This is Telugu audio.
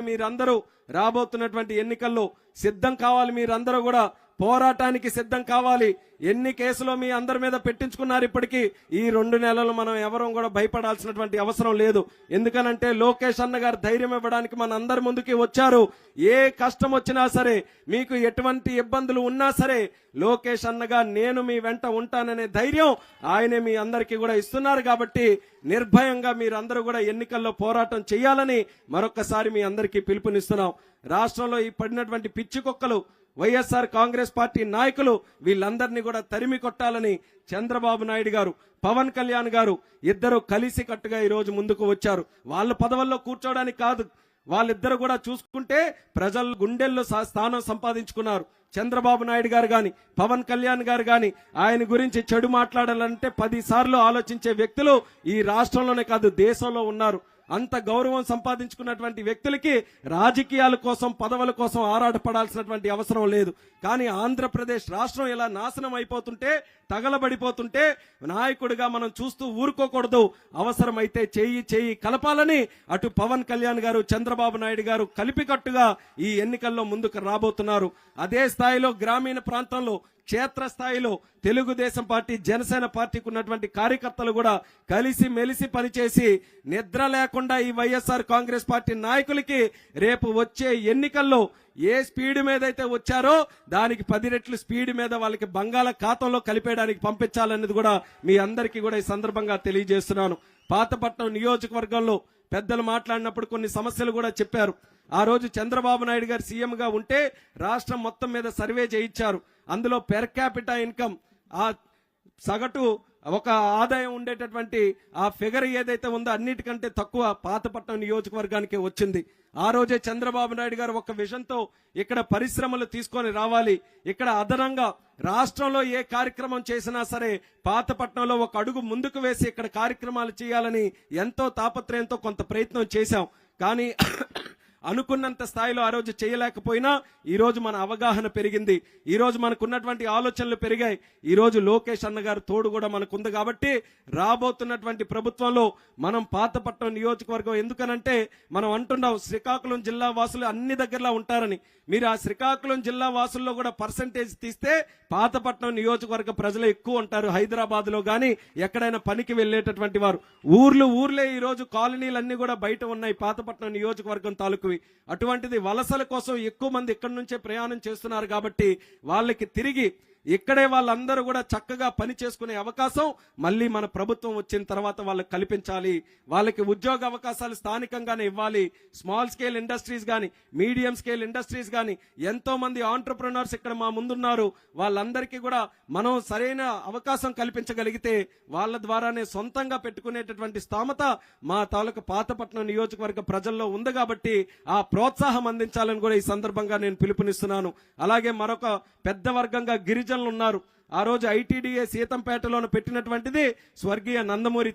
మీరందరూ రాబోతున్నటువంటి ఎన్నికల్లో సిద్ధం కావాలి. మీరందరూ కూడా పోరాటానికి సిద్ధం కావాలి. ఎన్ని కేసులు మీ అందరి మీద పెట్టించుకున్నారు ఇప్పటికీ? ఈ రెండు నెలలు మనం ఎవరూ కూడా భయపడాల్సినటువంటి అవసరం లేదు. ఎందుకనంటే లోకేష్ అన్న గారు ధైర్యం ఇవ్వడానికి మన అందరి ముందుకి వచ్చారు. ఏ కష్టం వచ్చినా సరే మీకు ఎటువంటి ఇబ్బందులు ఉన్నా సరే లోకేష్ అన్నగా నేను మీ వెంట ఉంటాననే ధైర్యం ఆయనే మీ అందరికీ కూడా ఇస్తున్నారు కాబట్టి నిర్భయంగా మీరందరూ కూడా ఎన్నికల్లో పోరాటం చేయాలని మరొకసారి మీ అందరికీ పిలుపునిస్తున్నాం. రాష్ట్రంలో ఈ పడినటువంటి పిచ్చి కుక్కలు వైఎస్ఆర్ కాంగ్రెస్ పార్టీ నాయకులు వీళ్ళందరినీ కూడా తరిమి కొట్టాలని చంద్రబాబు నాయుడు గారు పవన్ కళ్యాణ్ గారు ఇద్దరు కలిసి కట్టుగా ఈ రోజు ముందుకు వచ్చారు. వాళ్ళ పదవుల్లో కూర్చోవడానికి కాదు. వాళ్ళిద్దరు కూడా చూసుకుంటే ప్రజల గుండెల్లో సా- స్థానం సంపాదించుకున్నారు. చంద్రబాబు నాయుడు గారు గాని పవన్ కళ్యాణ్ గారు కానీ ఆయన గురించి చెడు మాట్లాడాలంటే పదిసార్లు ఆలోచించే వ్యక్తులు ఈ రాష్ట్రంలోనే కాదు దేశంలో ఉన్నారు. అంత గౌరవం సంపాదించుకున్నటువంటి వ్యక్తులకి రాజకీయాల కోసం పదవుల కోసం ఆరాటపడాల్సినటువంటి అవసరం లేదు. కానీ ఆంధ్రప్రదేశ్ రాష్ట్రం ఇలా నాశనం అయిపోతుంటే తగలబడిపోతుంటే నాయకుడిగా మనం చూస్తూ ఊరుకోకూడదు. అవసరమైతే చేయి చేయి కలపాలని అటు పవన్ కళ్యాణ్ గారు చంద్రబాబు నాయుడు గారు కలిపికట్టుగా ఈ ఎన్నికల్లో ముందుకు రాబోతున్నారు. అదే స్థాయిలో గ్రామీణ ప్రాంతంలో క్షేత్రస్థాయిలో తెలుగుదేశం పార్టీ జనసేన పార్టీకి ఉన్నటువంటి కార్యకర్తలు కూడా కలిసి మెలిసి పనిచేసి నిద్ర లేకుండా ఈ వైఎస్ఆర్ కాంగ్రెస్ పార్టీ నాయకులకి రేపు వచ్చే ఎన్నికల్లో ఏ స్పీడ్ మీద అయితే వచ్చారో దానికి పది రెట్లు స్పీడ్ మీద వాళ్ళకి బంగాళ ఖాతంలో కలిపేయడానికి పంపించాలనేది కూడా మీ అందరికీ కూడా ఈ సందర్భంగా తెలియజేస్తున్నాను. పాతపట్నం నియోజకవర్గంలో పెద్దలు మాట్లాడినప్పుడు కొన్ని సమస్యలు కూడా చెప్పారు. ఆ రోజు చంద్రబాబు నాయుడు గారు సీఎం గా ఉంటే రాష్ట్రం మొత్తం మీద సర్వే చేయించారు. అందులో పెర్ క్యాపిటా ఇన్కమ్ ఆ సగటు ఒక ఆదాయం ఉండేటటువంటి ఆ ఫిగర్ ఏదైతే ఉందో అన్నిటికంటే తక్కువ పాతపట్నం నియోజకవర్గానికి వచ్చింది. ఆ రోజే చంద్రబాబు నాయుడు గారు ఒక విషయంతో ఇక్కడ పరిశ్రమలు తీసుకొని రావాలి. ఇక్కడ అదనంగా రాష్ట్రంలో ఏ కార్యక్రమం చేసినా సరే పాతపట్నంలో ఒక అడుగు ముందుకు వేసి ఇక్కడ కార్యక్రమాలు చేయాలని ఎంతో తాపత్రయంతో కొంత ప్రయత్నం చేశాం. కానీ అనుకున్నంత స్థాయిలో ఆ రోజు చేయలేకపోయినా ఈరోజు మన అవగాహన పెరిగింది. ఈరోజు మనకున్నటువంటి ఆలోచనలు పెరిగాయి. ఈ రోజు లోకేష్ అన్నగారు తోడు కూడా మనకుంది కాబట్టి రాబోతున్నటువంటి ప్రభుత్వంలో మనం పాతపట్నం నియోజకవర్గం ఎందుకనంటే మనం అంటున్నాం శ్రీకాకుళం జిల్లా వాసులు అన్ని దగ్గరలో ఉంటారని. మీరు ఆ శ్రీకాకుళం జిల్లా వాసుల్లో కూడా పర్సంటేజ్ తీస్తే పాతపట్నం నియోజకవర్గ ప్రజలు ఎక్కువ ఉంటారు హైదరాబాద్లో ఎక్కడైనా పనికి వెళ్ళేటటువంటి వారు. ఊర్లు ఊర్లే ఈరోజు కాలనీలన్నీ కూడా బయట ఉన్నాయి పాతపట్నం నియోజకవర్గం తాలూకువి అటువంటిది వలసల కోసం ఎక్కువ మంది ఇక్కడి నుంచే ప్రయాణం చేస్తున్నారు కాబట్టి వాళ్ళకి తిరిగి ఇక్కడే వాళ్ళందరూ కూడా చక్కగా పని చేసుకునే అవకాశం మళ్ళీ మన ప్రభుత్వం వచ్చిన తర్వాత వాళ్ళకి కల్పించాలి. వాళ్ళకి ఉద్యోగ అవకాశాలు స్థానికంగానే ఇవ్వాలి. స్మాల్ స్కేల్ ఇండస్ట్రీస్ కానీ మీడియం స్కేల్ ఇండస్ట్రీస్ కానీ ఎంతో మంది ఆంటర్ప్రినర్స్ ఇక్కడ మా ముందున్నారు. వాళ్ళందరికీ కూడా మనం సరైన అవకాశం కల్పించగలిగితే వాళ్ళ ద్వారానే సొంతంగా పెట్టుకునేటటువంటి స్థామత మా తాలూకు పాతపట్నం నియోజకవర్గ ప్రజల్లో ఉంది కాబట్టి ఆ ప్రోత్సాహం అందించాలని కూడా ఈ సందర్భంగా నేను పిలుపునిస్తున్నాను. అలాగే మరొక పెద్ద వర్గంగా గిరిజనులు ఉన్నారు ఆ రోజు ఐటీడీఏ సీతంపేటలోను పెట్టినటువంటిది స్వర్గీయ నందమూరి